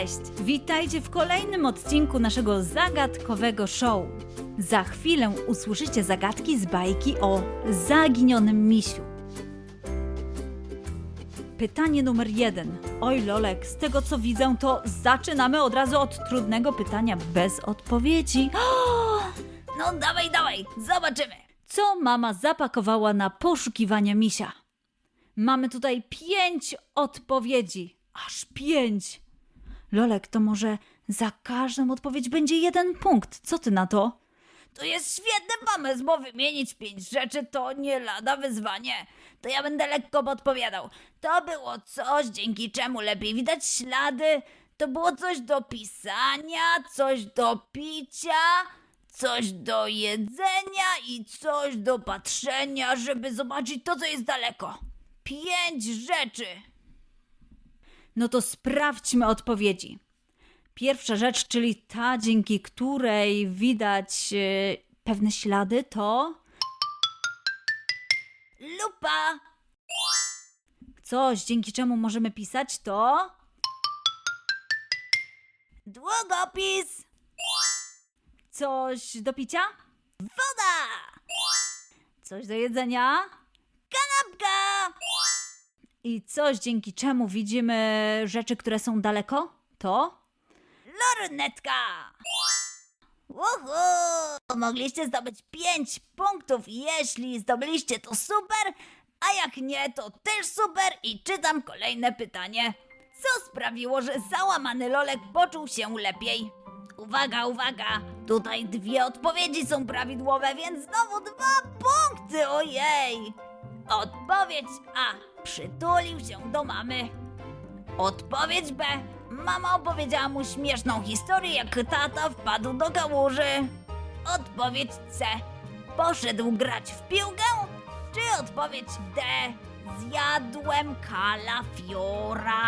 Cześć! Witajcie w kolejnym odcinku naszego zagadkowego show. Za chwilę usłyszycie zagadki z bajki o zaginionym misiu. Pytanie numer jeden. Oj, Lolek, z tego co widzę, to zaczynamy od razu od trudnego pytania bez odpowiedzi. No dawaj, dawaj, zobaczymy. Co mama zapakowała na poszukiwania misia? Mamy tutaj pięć odpowiedzi. Aż pięć. Lolek, to może za każdą odpowiedź będzie jeden punkt. Co ty na to? To jest świetny pomysł, bo wymienić pięć rzeczy to nie lada wyzwanie. To ja będę lekko podpowiadał. To było coś, dzięki czemu lepiej widać ślady. To było coś do pisania, coś do picia, coś do jedzenia i coś do patrzenia, żeby zobaczyć to, co jest daleko. Pięć rzeczy. No to sprawdźmy odpowiedzi. Pierwsza rzecz, czyli ta, dzięki której widać e, pewne ślady, to Lupa, coś, dzięki czemu możemy pisać, to długopis, coś do picia, woda, coś do jedzenia. I coś, dzięki czemu widzimy rzeczy, które są daleko, to Lornetka! Uhu! Mogliście zdobyć 5 punktów. Jeśli zdobyliście, to super, a jak nie, to też super. I czytam kolejne pytanie. Co sprawiło, że załamany Lolek poczuł się lepiej? Uwaga, uwaga! Tutaj dwie odpowiedzi są prawidłowe, więc znowu dwa punkty! Ojej! Odpowiedź A. Przytulił się do mamy. Odpowiedź B. Mama opowiedziała mu śmieszną historię, jak tata wpadł do kałuży. Odpowiedź C. Poszedł grać w piłkę? Czy odpowiedź D. Zjadłem kalafiora.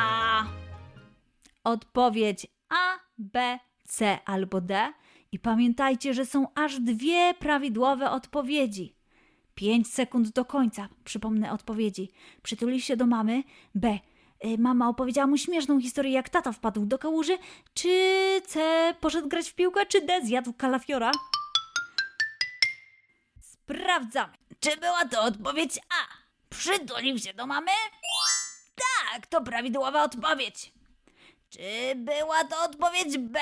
odpowiedź A, B, C albo D. I pamiętajcie, że są aż dwie prawidłowe odpowiedzi. 5 sekund do końca. Przypomnę odpowiedzi. Przytulił się do mamy. B. y, Mama opowiedziała mu śmieszną historię, jak tata wpadł do kałuży. Czy C. Poszedł grać w piłkę, czy D. Zjadł kalafiora? Sprawdzamy. Czy była to odpowiedź A? Przytulił się do mamy? Tak, to prawidłowa odpowiedź. Czy była to odpowiedź B?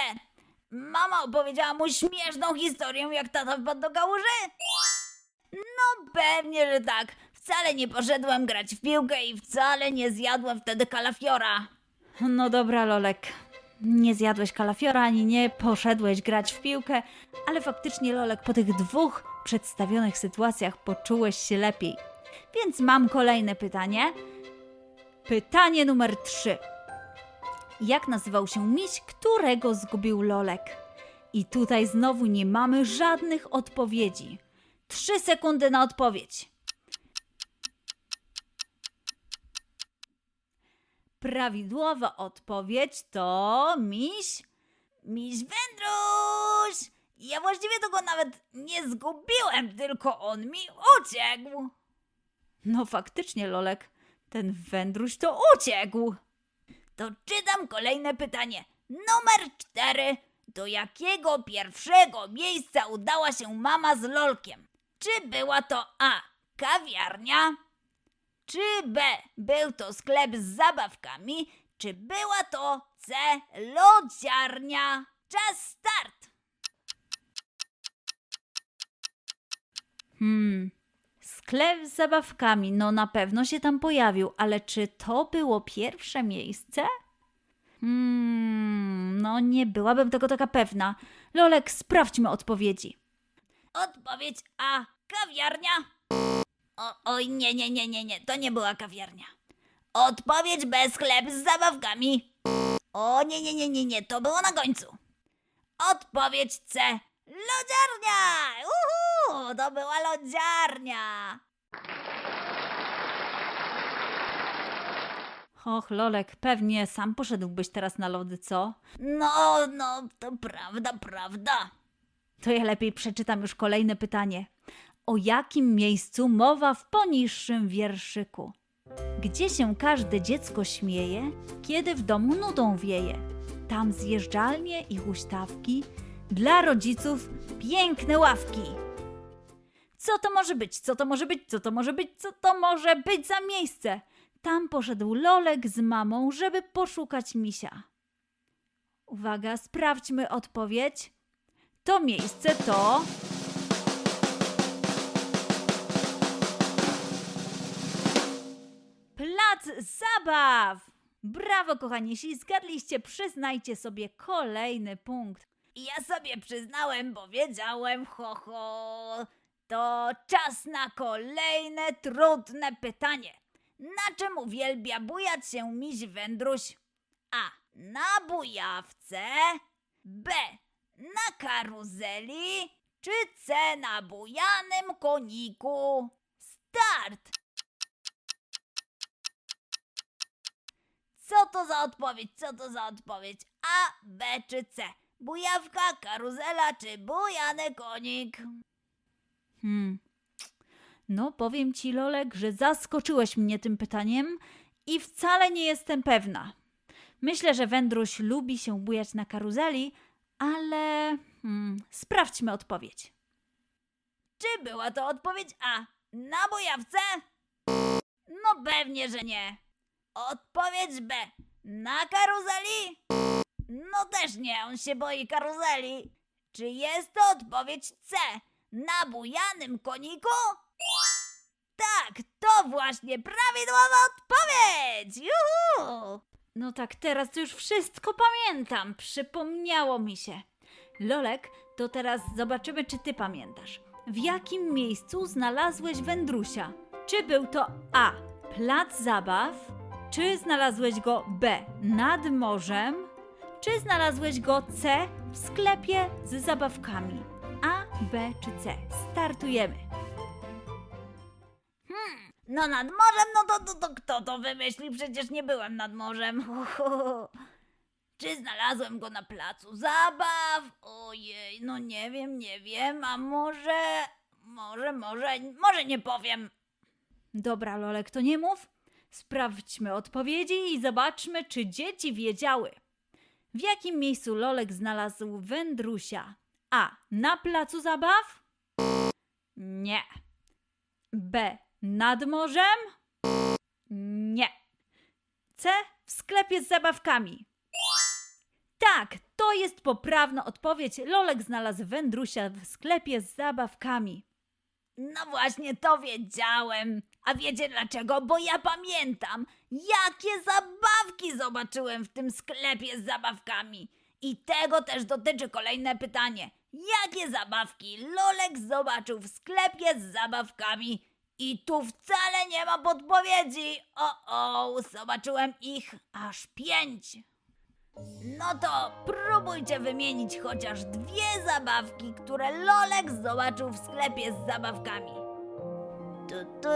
Mama opowiedziała mu śmieszną historię, jak tata wpadł do kałuży? No pewnie, że tak. Wcale nie poszedłem grać w piłkę i wcale nie zjadłem wtedy kalafiora. No dobra, Lolek. Nie zjadłeś kalafiora ani nie poszedłeś grać w piłkę, ale faktycznie, Lolek, po tych dwóch przedstawionych sytuacjach poczułeś się lepiej. Więc mam kolejne pytanie. Pytanie numer trzy. Jak nazywał się miś, którego zgubił Lolek? I tutaj znowu nie mamy żadnych odpowiedzi. Trzy sekundy na odpowiedź. Prawidłowa odpowiedź to miś. Miś Wędruś! Ja właściwie to go nawet nie zgubiłem, tylko on mi uciekł. No faktycznie, Lolek, ten wędruś to uciekł. To czytam kolejne pytanie. Numer cztery. Do jakiego pierwszego miejsca udała się mama z Lolkiem? Czy była to A. Kawiarnia? Czy B. Był to sklep z zabawkami? Czy była to C. Lodziarnia? Czas start! Hmm. Sklep z zabawkami, no na pewno się tam pojawił, ale czy to było pierwsze miejsce? Hmm, no nie byłabym tego taka pewna. Lolek, sprawdźmy odpowiedzi. Odpowiedź A. Kawiarnia? O, oj, nie, nie, nie, nie, nie, to nie była kawiarnia. Odpowiedź B. Sklep z zabawkami. O, nie, nie, nie, nie, nie, to było na końcu. Odpowiedź C. Lodziarnia! Uhu, to była lodziarnia. Och, Lolek, pewnie sam poszedłbyś teraz na lody, co? No, no, to prawda, prawda. To ja lepiej przeczytam już kolejne pytanie. O jakim miejscu mowa w poniższym wierszyku? Gdzie się każde dziecko śmieje, kiedy w domu nudą wieje? tam zjeżdżalnie i huśtawki, dla rodziców piękne ławki. Co to może być? Co to może być? Co to może być? Co to może być za miejsce? Tam poszedł Lolek z mamą, żeby poszukać misia. Uwaga, sprawdźmy odpowiedź. To miejsce to. Plac zabaw! Brawo, kochani, jeśli zgadliście, przyznajcie sobie kolejny punkt. I ja sobie przyznałem, bo wiedziałem, ho, ho. To czas na kolejne trudne pytanie. Na czym uwielbia bujać się miś wędruś? A. Na bujawce. B. Na karuzeli. Czy C. Na bujanym koniku? Start! Co to za odpowiedź? Co to za odpowiedź? A, B czy C? Bujawka, karuzela czy bujany konik? Hmm. No, powiem ci, Lolek, że zaskoczyłeś mnie tym pytaniem i wcale nie jestem pewna. Myślę, że Wędruś lubi się bujać na karuzeli, ale hmm, sprawdźmy odpowiedź. Czy była to odpowiedź A? Na bujawce? No pewnie, że nie. Odpowiedź B. Na karuzeli? No też nie, on się boi karuzeli. Czy jest to odpowiedź C? Na bujanym koniku? Tak, to właśnie prawidłowa odpowiedź! Juhu! No tak, teraz już wszystko pamiętam. Przypomniało mi się. Lolek, to teraz zobaczymy, czy ty pamiętasz. W jakim miejscu znalazłeś wędrusia? Czy był to A. Plac zabaw? Czy znalazłeś go B. Nad morzem? Czy znalazłeś go C. W sklepie z zabawkami? A, B czy C? Startujemy. No nad morzem, no to, to, to kto to wymyśli? Przecież nie byłem nad morzem. Czy znalazłem go na placu zabaw? Ojej, no nie wiem, nie wiem, a może, może, może, może nie powiem. Dobra, Lolek, to nie mów. Sprawdźmy odpowiedzi i zobaczmy, czy dzieci wiedziały. W jakim miejscu Lolek znalazł wędrusia? A. Na placu zabaw? Nie. B. Nad morzem? Nie. C. W sklepie z zabawkami. Tak, to jest poprawna odpowiedź. Lolek znalazł wędrusia w sklepie z zabawkami. No właśnie, to wiedziałem. A wiecie dlaczego? Bo ja pamiętam, jakie zabawki zobaczyłem w tym sklepie z zabawkami. I tego też dotyczy kolejne pytanie. Jakie zabawki Lolek zobaczył w sklepie z zabawkami? I tu wcale nie ma podpowiedzi. O, o, zobaczyłem ich aż pięć. No to próbujcie wymienić chociaż dwie zabawki, które Lolek zobaczył w sklepie z zabawkami. Tu, tu,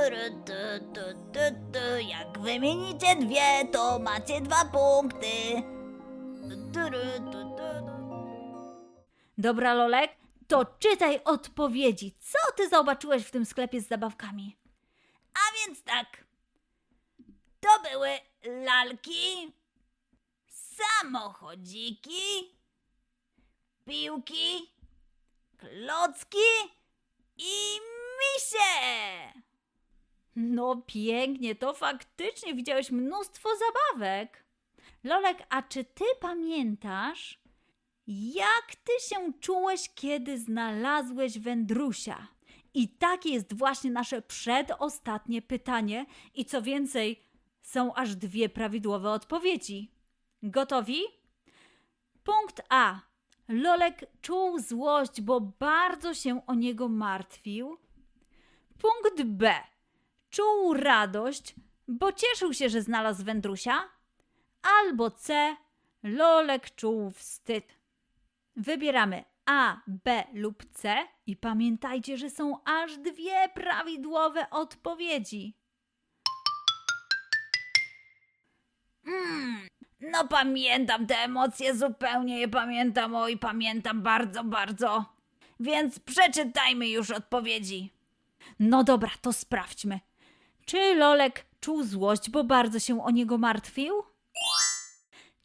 tu, tu, tu, tu. Jak wymienicie dwie, to macie dwa punkty. Tu, tu, tu, tu, tu. Dobra, Lolek, to czytaj odpowiedzi. Co ty zobaczyłeś w tym sklepie z zabawkami? A więc tak. To były lalki, samochodziki, piłki, klocki i misie. No pięknie, to faktycznie widziałeś mnóstwo zabawek. Lolek, a czy ty pamiętasz, jak ty się czułeś, kiedy znalazłeś wędrusia? I takie jest właśnie nasze przedostatnie pytanie. I co więcej, są aż dwie prawidłowe odpowiedzi. Gotowi? Punkt A. Lolek czuł złość, bo bardzo się o niego martwił. Punkt B. Czuł radość, bo cieszył się, że znalazł wędrusia. Albo C. Lolek czuł wstyd. Wybieramy A, B lub C i pamiętajcie, że są aż dwie prawidłowe odpowiedzi. Mm, no pamiętam te emocje, zupełnie je pamiętam, oj pamiętam bardzo, bardzo. Więc przeczytajmy już odpowiedzi. No dobra, to sprawdźmy. Czy Lolek czuł złość, bo bardzo się o niego martwił?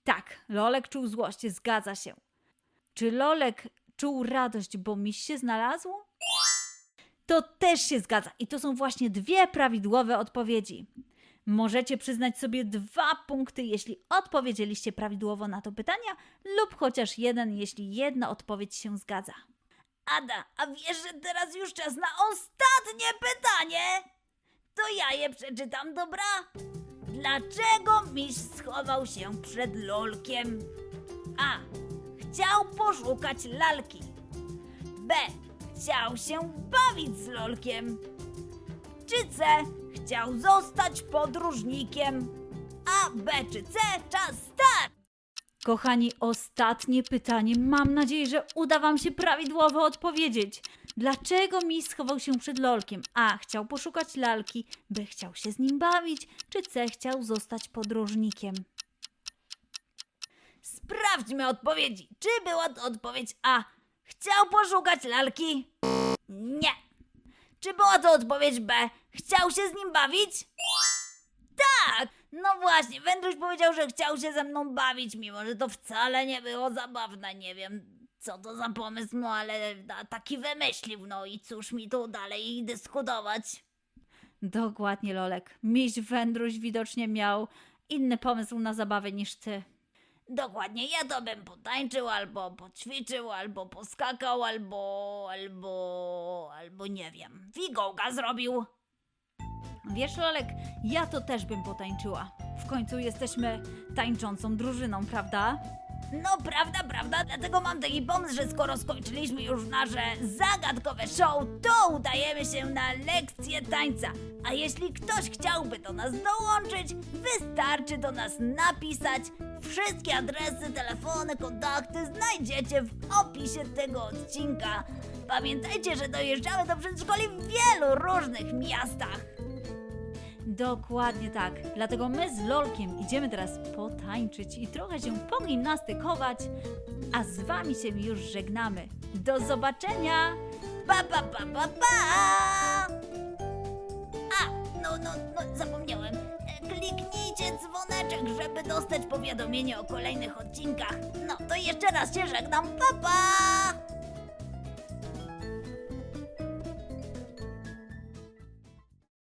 Tak, Lolek czuł złość, zgadza się. Czy Lolek czuł radość, bo miś się znalazł? To też się zgadza i to są właśnie dwie prawidłowe odpowiedzi. Możecie przyznać sobie dwa punkty, jeśli odpowiedzieliście prawidłowo na to pytania, lub chociaż jeden, jeśli jedna odpowiedź się zgadza. Ada, a wiesz, że teraz już czas na ostatnie pytanie? To ja je przeczytam, dobra? Dlaczego miś schował się przed lolkiem? A. Chciał poszukać lalki. B. Chciał się bawić z lolkiem. Czy C. Chciał zostać podróżnikiem. A, B czy C? Czas start! Kochani, ostatnie pytanie. Mam nadzieję, że uda Wam się prawidłowo odpowiedzieć. Dlaczego mi schował się przed lolkiem? A. Chciał poszukać lalki. B. Chciał się z nim bawić. Czy C. Chciał zostać podróżnikiem? Sprawdźmy odpowiedzi. Czy była to odpowiedź A? Chciał poszukać lalki? Nie. Czy była to odpowiedź B? Chciał się z nim bawić? Tak! No właśnie, Wędruś powiedział, że chciał się ze mną bawić, mimo że to wcale nie było zabawne. Nie wiem, co to za pomysł, no ale ta- taki wymyślił, no i cóż mi tu dalej dyskutować. Dokładnie, Lolek. Miś Wędruś widocznie miał inny pomysł na zabawę niż Ty. Dokładnie, ja to bym potańczył, albo poćwiczył, albo poskakał, albo, albo, albo nie wiem, figołka zrobił. Wiesz, Lolek, ja to też bym potańczyła. W końcu jesteśmy tańczącą drużyną, prawda? No prawda, prawda, dlatego mam taki pomysł, że skoro skończyliśmy już nasze zagadkowe show, to udajemy się na lekcję tańca. A jeśli ktoś chciałby do nas dołączyć, wystarczy do nas napisać. Wszystkie adresy, telefony, kontakty znajdziecie w opisie tego odcinka. Pamiętajcie, że dojeżdżamy do przedszkoli w wielu różnych miastach. Dokładnie tak. Dlatego my z Lolkiem idziemy teraz potańczyć i trochę się pogimnastykować, a z Wami się już żegnamy. Do zobaczenia! Pa, pa, pa, pa, pa! A, no, no, no, zapomniałem. E, Kliknijcie dzwoneczek, żeby dostać powiadomienie o kolejnych odcinkach. No, to jeszcze raz się żegnam. Pa, pa!